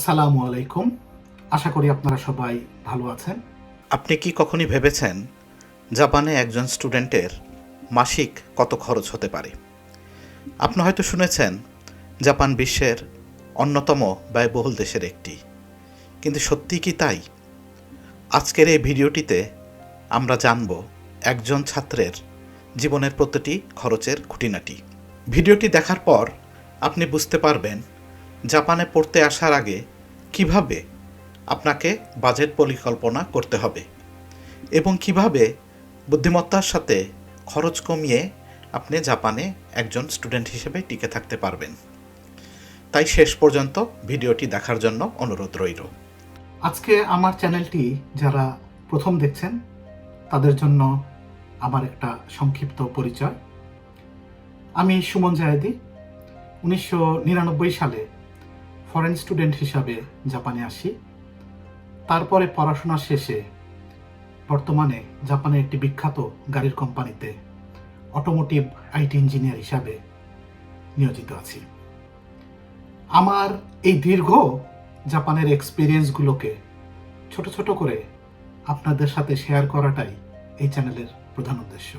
আসসালামু আলাইকুম। আশা করি আপনারা সবাই ভালো আছেন। আপনি কি কখনই ভেবেছেন জাপানে একজন স্টুডেন্টের মাসিক কত খরচ হতে পারে? আপনি হয়তো শুনেছেন জাপান বিশ্বের অন্যতম ব্যয়বহুল দেশের একটি। কিন্তু সত্যি কি তাই? আজকের এই ভিডিওটিতে আমরা জানব একজন ছাত্রের জীবনের প্রতিটি খরচের খুঁটিনাটি। ভিডিওটি দেখার পর আপনি বুঝতে পারবেন জাপানে পড়তে আসার আগে কীভাবে আপনাকে বাজেট পরিকল্পনা করতে হবে এবং কীভাবে বুদ্ধিমত্তার সাথে খরচ কমিয়ে আপনি জাপানে একজন স্টুডেন্ট হিসেবে টিকে থাকতে পারবেন। তাই শেষ পর্যন্ত ভিডিওটি দেখার জন্য অনুরোধ রইল। আজকে আমার চ্যানেলটি যারা প্রথম দেখছেন, তাদের জন্য আমার একটা সংক্ষিপ্ত পরিচয়। আমি সুমন জায়েদি, উনিশশো সালে ফরেন স্টুডেন্ট হিসাবে জাপানে আসি। তারপরে পড়াশোনা শেষে বর্তমানে জাপানের একটি বিখ্যাত গাড়ির কোম্পানিতে অটোমোটিভ আইটি ইঞ্জিনিয়ার হিসাবে নিয়োজিত আছি। আমার এই দীর্ঘ জাপানের এক্সপিরিয়েন্সগুলোকে ছোট ছোট করে আপনাদের সাথে শেয়ার করাটাই এই চ্যানেলের প্রধান উদ্দেশ্য।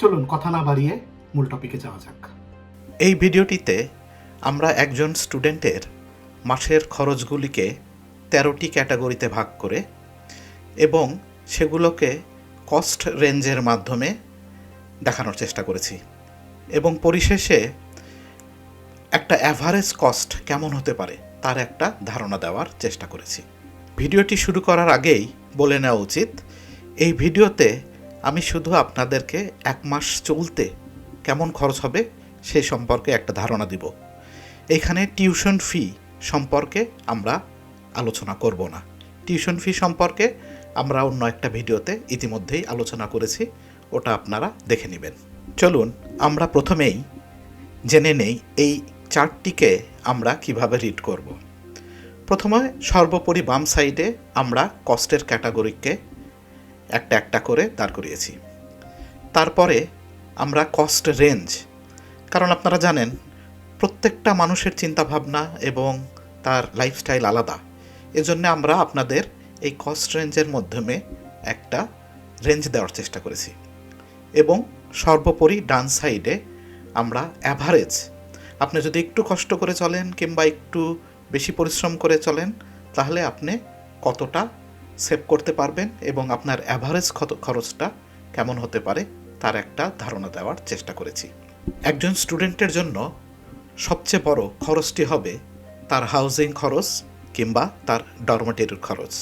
চলুন কথা না বাড়িয়ে মূল টপিকে যাওয়া যাক। এই ভিডিওটিতে আমরা একজন স্টুডেন্টের মাসের খরচগুলিকে তেরোটি ক্যাটাগরিতে ভাগ করে এবং সেগুলোকে কস্ট রেঞ্জের মাধ্যমে দেখানোর চেষ্টা করেছি। এবং পরিশেষে একটা অ্যাভারেজ কস্ট কেমন হতে পারে তার একটা ধারণা দেওয়ার চেষ্টা করেছি। ভিডিওটি শুরু করার আগেই বলে নেওয়া উচিত, এই ভিডিওতে আমি শুধু আপনাদেরকে এক মাস চলতে কেমন খরচ হবে সেই সম্পর্কে একটা ধারণা দিব। এখানে টিউশন ফি সম্পর্কে আমরা আলোচনা করব না। টিউশন ফি সম্পর্কে আমরা অন্য একটা ভিডিওতে ইতিমধ্যেই আলোচনা করেছি, ওটা আপনারা দেখে নেবেন। চলুন, আমরা প্রথমেই জেনে নেই এই চার্টটিকে আমরা কীভাবে রিড করব। প্রথমে সর্বোপরি বাম সাইডে আমরা কস্টের ক্যাটাগরিকে একটা একটা করে দাঁড় করিয়েছি। তারপরে আমরা কস্ট রেঞ্জ, কারণ আপনারা জানেন প্রত্যেকটা মানুষের চিন্তাভাবনা এবং তার লাইফস্টাইল আলাদা। এজন্য আমরা আপনাদের এই কস্ট রেঞ্জের মাধ্যমে একটা রেঞ্জ দেওয়ার চেষ্টা করেছি। এবং সর্বোপরি ডান সাইডে আমরা অ্যাভারেজ আপনি যদি একটু কষ্ট করে চলেন কিংবা একটু বেশি পরিশ্রম করে চলেন, তাহলে আপনি কতটা সেভ করতে পারবেন এবং আপনার অ্যাভারেজ খরচটা কেমন হতে পারে, তার একটা ধারণা দেওয়ার চেষ্টা করেছি। একজন স্টুডেন্টের জন্য সবচেয়ে বড় খরচটি হবে তার হাউজিং খরচ কিংবা তার ডরমেটরির খরচ।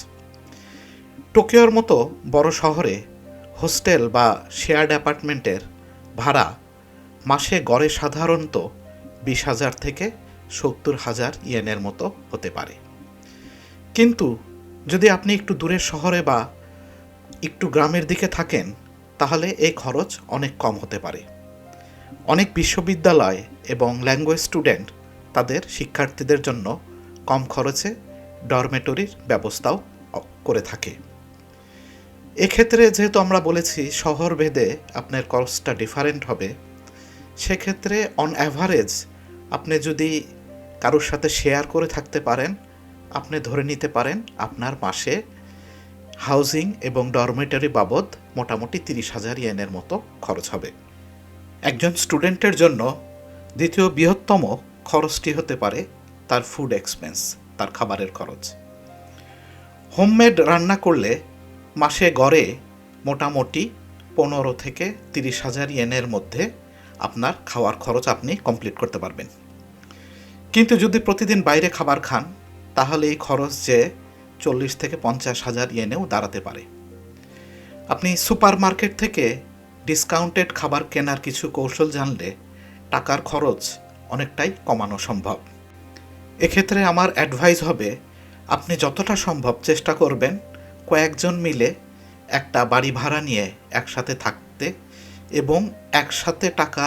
টোকিওর মতো বড় শহরে হোস্টেল বা শেয়ার্ড অ্যাপার্টমেন্টের ভাড়া মাসে গড়ে সাধারণত বিশ হাজার থেকে সত্তর হাজার ইয়েনের মতো হতে পারে। কিন্তু যদি আপনি একটু দূরের শহরে বা একটু গ্রামের দিকে থাকেন, তাহলে এই খরচ অনেক কম হতে পারে। অনেক বিশ্ববিদ্যালয় এবং ল্যাঙ্গুয়েজ স্টুডেন্ট তাদের শিক্ষার্থীদের জন্য কম খরচে ডরমেটরির ব্যবস্থাও করে থাকে। এক্ষেত্রে যেহেতু আমরা বলেছি শহর ভেদে আপনার কস্টটা ডিফারেন্ট হবে, সেক্ষেত্রে অন অ্যাভারেজ আপনি যদি কারোর সাথে শেয়ার করে থাকতে পারেন, আপনি ধরে নিতে পারেন আপনার মাসে হাউজিং এবং ডরমেটরি বাবদ মোটামুটি তিরিশ হাজার ইয়েনের মতো খরচ হবে। একজন স্টুডেন্টের জন্য দ্বিতীয় বৃহত্তম খরচটি হতে পারে তার ফুড এক্সপেন্স তার খাবারের খরচ। হোমমেড রান্না করলে মাসে গড়ে মোটামুটি পনেরো থেকে তিরিশ হাজার ইয়েনের মধ্যে আপনার খাওয়ার খরচ আপনি কমপ্লিট করতে পারবেন। কিন্তু যদি প্রতিদিন বাইরে খাবার খান, তাহলে এই খরচ যে চল্লিশ থেকে পঞ্চাশ হাজার ইয়েনেও দাঁড়াতে পারে। আপনি সুপার মার্কেট থেকে ডিসকাউন্টেড খাবার কেনার কিছু কৌশল জানলে টাকার খরচ অনেকটাই কমানো সম্ভব। এক্ষেত্রে আমার অ্যাডভাইস হবে, আপনি যতটা সম্ভব চেষ্টা করবেন কয়েকজন মিলে একটা বাড়ি ভাড়া নিয়ে একসাথে থাকতে এবং একসাথে টাকা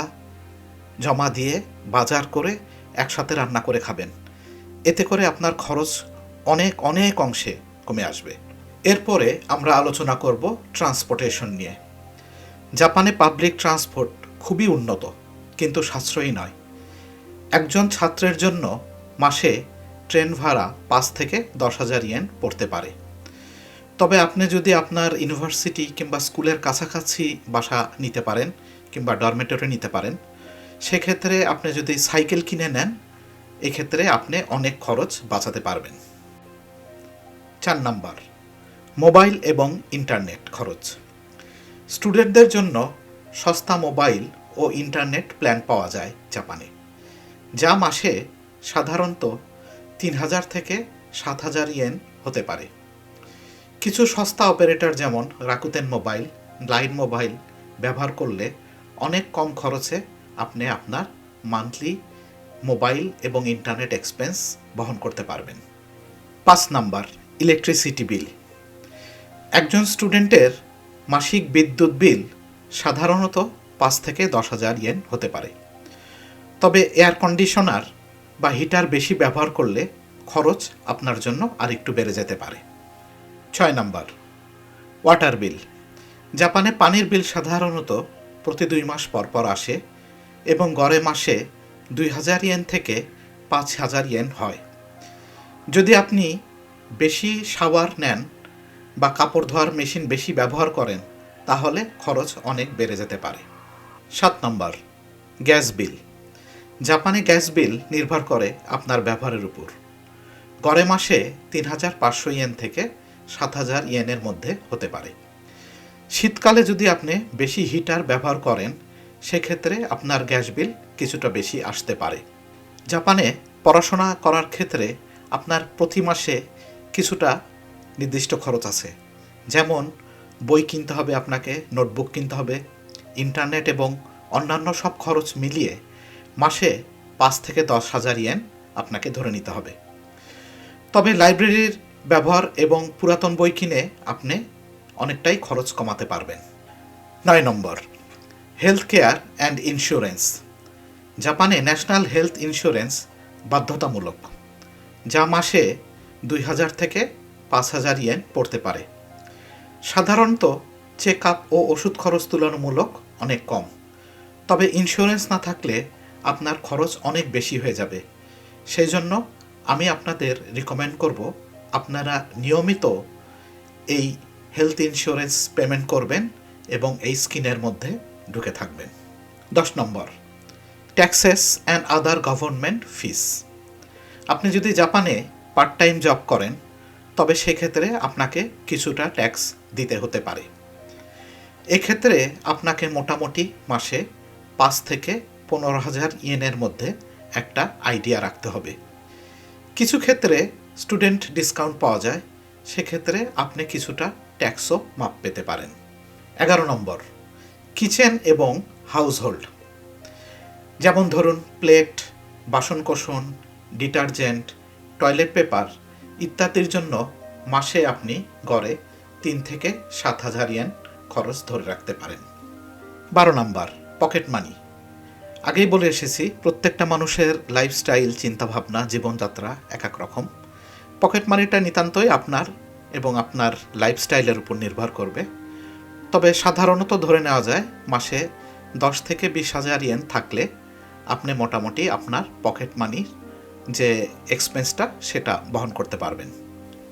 জমা দিয়ে বাজার করে একসাথে রান্না করে খাবেন। এতে করে আপনার খরচ অনেক অনেক অংশে কমে আসবে। এরপরে আমরা আলোচনা করব ট্রান্সপোর্টেশন নিয়ে। জাপানে পাবলিক ট্রান্সপোর্ট খুবই উন্নত, কিন্তু সাশ্রয়ী নয়। একজন ছাত্রের জন্য মাসে ট্রেন ভাড়া পাঁচ থেকে দশ হাজার ইয়েন পড়তে পারে। তবে আপনি যদি আপনার ইউনিভার্সিটি কিংবা স্কুলের কাছাকাছি বাসা নিতে পারেন কিংবা ডরমেটরি নিতে পারেন, সেক্ষেত্রে আপনি যদি সাইকেল কিনে নেন, এক্ষেত্রে আপনি অনেক খরচ বাঁচাতে পারবেন। চার নাম্বার, মোবাইল এবং ইন্টারনেট খরচ। স্টুডেন্টদের জন্য সস্তা মোবাইল ও ইন্টারনেট প্ল্যান পাওয়া যায় জাপানে, যা মাসে সাধারণত তিন হাজার থেকে সাত হাজার ইয়েন হতে পারে। কিছু সস্তা অপারেটর যেমন রাকুতেন মোবাইল লাইন মোবাইল ব্যবহার করলে অনেক কম খরচে আপনি আপনার মান্থলি মোবাইল এবং ইন্টারনেট এক্সপেন্স বহন করতে পারবেন। পাঁচ নাম্বার, ইলেকট্রিসিটি বিল। একজন স্টুডেন্টের মাসিক বিদ্যুৎ বিল সাধারণত পাঁচ থেকে দশ হাজার ইয়েন হতে পারে। তবে এয়ার কন্ডিশনার বা হিটার বেশি ব্যবহার করলে খরচ আপনার জন্য আরেকটু বেড়ে যেতে পারে। ছয় নম্বর ওয়াটার বিল জাপানে পানির বিল সাধারণত প্রতি দুই মাস পর পর আসে এবং গড়ে মাসে দুই হাজার ইয়েন থেকে পাঁচ হাজার ইয়েন হয়। যদি আপনি বেশি শাওয়ার নেন বা কাপড় ধোয়ার মেশিন বেশি ব্যবহার করেন, তাহলে খরচ অনেক বেড়ে যেতে পারে। সাত নম্বর, গ্যাস বিল। জাপানে গ্যাস বিল নির্ভর করে আপনার ব্যবহারের উপর। গড়ে মাসে তিন হাজার পাঁচশো ইয়েন থেকে সাত হাজার ইয়েনের মধ্যে হতে পারে। শীতকালে যদি আপনি বেশি হিটার ব্যবহার করেন, সেক্ষেত্রে আপনার গ্যাস বিল কিছুটা বেশি আসতে পারে। জাপানে পড়াশোনা করার ক্ষেত্রে আপনার প্রতি মাসে কিছুটা নির্দিষ্ট খরচ আছে। যেমন, বই কিনতে হবে আপনাকে, নোটবুক কিনতে হবে, ইন্টারনেট এবং অন্যান্য সব খরচ মিলিয়ে মাসে পাঁচ থেকে দশ হাজার ইয়েন আপনাকে ধরে নিতে হবে। তবে লাইব্রেরির ব্যবহার এবং পুরাতন বই কিনে আপনি অনেকটাই খরচ কমাতে পারবেন। নয় নম্বর হেলথ কেয়ার অ্যান্ড ইন্স্যুরেন্স জাপানে ন্যাশনাল হেলথ ইন্স্যুরেন্স বাধ্যতামূলক, যা মাসে দুই হাজার থেকে পাঁচ হাজার ইয়েন পড়তে পারে। সাধারণত চেক আপ ও ওষুধ খরচ তুলনামূলক অনেক কম। তবে ইন্স্যুরেন্স না থাকলে আপনার খরচ অনেক বেশি হয়ে যাবে। সেই জন্য আমি আপনাদের রিকমেন্ড করব, আপনারা নিয়মিত এই হেলথ ইন্স্যুরেন্স পেমেন্ট করবেন এবং এই স্কিমের মধ্যে ঢুকে থাকবেন। দশ নম্বর, taxes and other government fees. আপনি যদি জাপানে পার্ট টাইম জব করেন তবে সেক্ষেত্রে আপনাকে কিছুটা ট্যাক্স দিতে হতে পারে। এক্ষেত্রে আপনাকে মোটামুটি মাসে পাঁচ থেকে পনেরো হাজার ইয়েনের মধ্যে একটা আইডিয়া রাখতে হবে। কিছু ক্ষেত্রে স্টুডেন্ট ডিসকাউন্ট পাওয়া যায়, সেক্ষেত্রে আপনি কিছুটা ট্যাক্সও মাপ পেতে পারেন। এগারো নম্বর কিচেন এবং হাউসহোল্ড যেমন ধরুন প্লেট বাসনকোসন ডিটারজেন্ট টয়লেট পেপার ইত্যাদির জন্য মাসে আপনি গড়ে তিন থেকে সাত হাজার ইয়েন খরচ ধরে রাখতে পারেন। বারো নাম্বার, পকেট মানি। আগেই বলে এসেছি, প্রত্যেকটা মানুষের লাইফস্টাইল চিন্তাভাবনা, জীবনযাত্রা এক এক রকম। পকেট মানিটা নিতান্তই আপনার এবং আপনার লাইফস্টাইলের উপর নির্ভর করবে। তবে সাধারণত ধরে নেওয়া যায়, মাসে দশ থেকে বিশ হাজার ইয়েন থাকলে আপনি মোটামুটি আপনার পকেট মানির যে এক্সপেন্সটা সেটা বহন করতে পারবেন।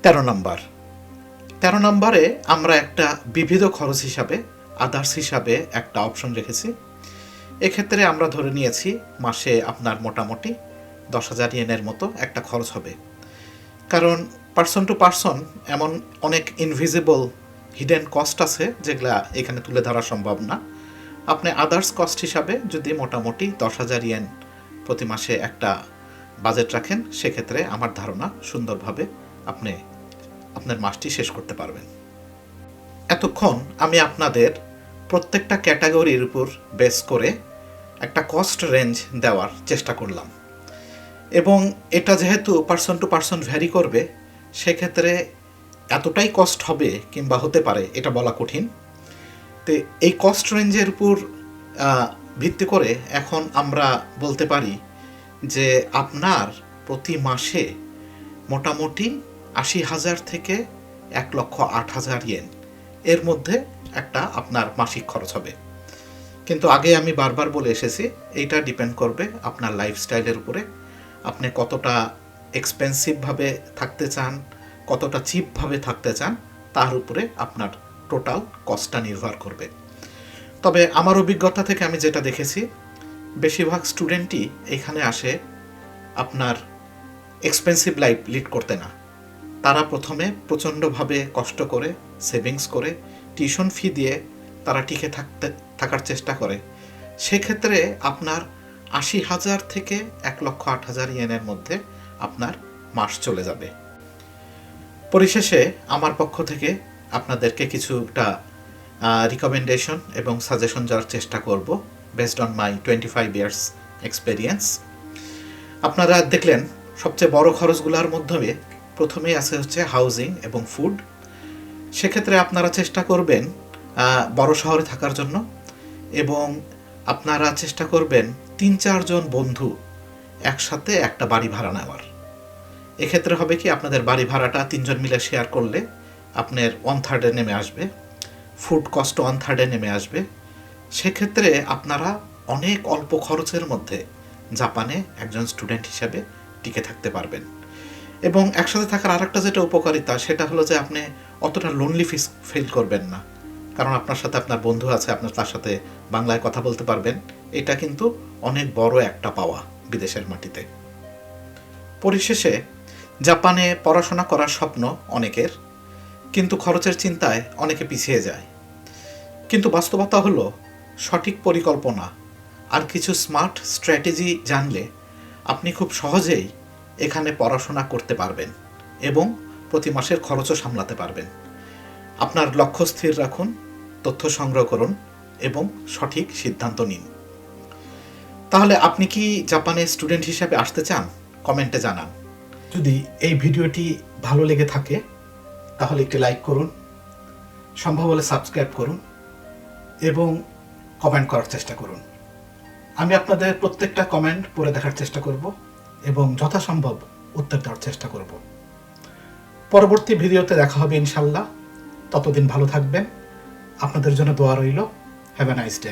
তেরো নম্বর। তেরো নম্বরে আমরা একটা বিবিধ খরচ হিসাবে আদার্স হিসাবে একটা অপশন রেখেছি। এক্ষেত্রে আমরা ধরে নিয়েছি মাসে আপনার মোটামুটি দশ হাজার ইয়েনের মতো একটা খরচ হবে। কারণ পার্সন টু পার্সন এমন অনেক ইনভিজিবল হিডেন কস্ট আছে যেগুলা এখানে তুলে ধরা সম্ভব না। আপনি আদার্স কস্ট হিসাবে যদি মোটামুটি দশ হাজার ইয়েন প্রতি মাসে একটা বাজেট রাখেন, সেক্ষেত্রে আমার ধারণা সুন্দরভাবে আপনি আপনার মাসটি শেষ করতে পারবেন। এতক্ষণ আমি আপনাদের প্রত্যেকটা ক্যাটাগরির উপর বেস করে একটা কস্ট রেঞ্জ দেওয়ার চেষ্টা করলাম। এবং এটা যেহেতু পার্সন টু পার্সন ভ্যারি করবে, সেক্ষেত্রে এতটাই কস্ট হবে কিংবা হতে পারে এটা বলা কঠিন। তো এই কস্ট রেঞ্জের উপর ভিত্তি করে এখন আমরা বলতে পারি যে আপনার প্রতি মাসে মোটামুটি আশি হাজার থেকে এক লক্ষ আট হাজার ইয়েন। এর মধ্যে একটা আপনার মাসিক খরচ হবে। কিন্তু আগে আমি বারবার বলে এসেছি, এইটা ডিপেন্ড করবে আপনার লাইফস্টাইলের উপরে। আপনি কতটা এক্সপেন্সিভভাবে থাকতে চান, কতটা চিপভাবে থাকতে চান, তার উপরে আপনার টোটাল কস্টটা নির্ভর করবে। তবে আমার অভিজ্ঞতা থেকে আমি যেটা দেখেছি বেশিরভাগ স্টুডেন্টই এখানে আসে আপনার এক্সপেন্সিভ লাইফ লিড করতে না। তারা প্রথমে প্রচণ্ডভাবে কষ্ট করে সেভিংস করে টিউশন ফি দিয়ে তারা টিকে থাকতে, থাকার চেষ্টা করে। সেক্ষেত্রে আপনার আশি হাজার থেকে এক লক্ষ আট হাজার ইয়েনের মধ্যে আপনার মাস চলে যাবে। পরিশেষে আমার পক্ষ থেকে আপনাদেরকে কিছুটা রিকমেন্ডেশন এবং সাজেশন যাওয়ার চেষ্টা করব। Based on my twenty five years experience আপনারা দেখলেন, সবচেয়ে বড় খরচগুলোর মধ্যে প্রথমেই আছে হচ্ছে হাউজিং এবং ফুড সেক্ষেত্রে আপনারা চেষ্টা করবেন বড় শহরে থাকার জন্য এবং আপনারা চেষ্টা করবেন তিন চারজন বন্ধু একসাথে একটা বাড়ি ভাড়া নেওয়ার। এক্ষেত্রে হবে কি, আপনাদের বাড়ি ভাড়াটা তিনজন মিলে শেয়ার করলে আপনার ওয়ান থার্ডে নেমে আসবে ফুড কস্ট ওয়ান থার্ডে নেমে আসবে সেক্ষেত্রে আপনারা অনেক অল্প খরচের মধ্যে জাপানে একজন স্টুডেন্ট হিসেবে টিকে থাকতে পারবেন। এবং একসাথে থাকার আরেকটা যেটা উপকারিতা, সেটা হলো যে আপনি অতটা লোনলি ফিস ফিল করবেন না। কারণ আপনার সাথে আপনার বন্ধু আছে আপনার তার সাথে বাংলায় কথা বলতে পারবেন। এটা কিন্তু অনেক বড় একটা পাওয়া বিদেশের মাটিতে। পরিশেষে, জাপানে পড়াশোনা করার স্বপ্ন অনেকের, কিন্তু খরচের চিন্তায় অনেকে পিছিয়ে যায়। কিন্তু বাস্তবতা হলো সঠিক পরিকল্পনা আর কিছু স্মার্ট স্ট্র্যাটেজি জানলে আপনি খুব সহজেই এখানে পড়াশোনা করতে পারবেন এবং প্রতি মাসের খরচও সামলাতে পারবেন। আপনার লক্ষ্য স্থির রাখুন, তথ্য সংগ্রহ করুন এবং সঠিক সিদ্ধান্ত নিন। তাহলে আপনি কি জাপানে স্টুডেন্ট হিসেবে আসতে চান? কমেন্টে জানান। যদি এই ভিডিওটি ভালো লেগে থাকে, তাহলে একটি লাইক করুন, সম্ভব হলে সাবস্ক্রাইব করুন এবং কমেন্ট করার চেষ্টা করুন। আমি আপনাদের প্রত্যেকটা কমেন্ট পড়ে দেখার চেষ্টা করব এবং যথাসম্ভব উত্তর দেওয়ার চেষ্টা করব। পরবর্তী ভিডিওতে দেখা হবে ইনশাল্লাহ ততদিন ভালো থাকবেন। আপনাদের জন্য দোয়া রইল। Have a nice day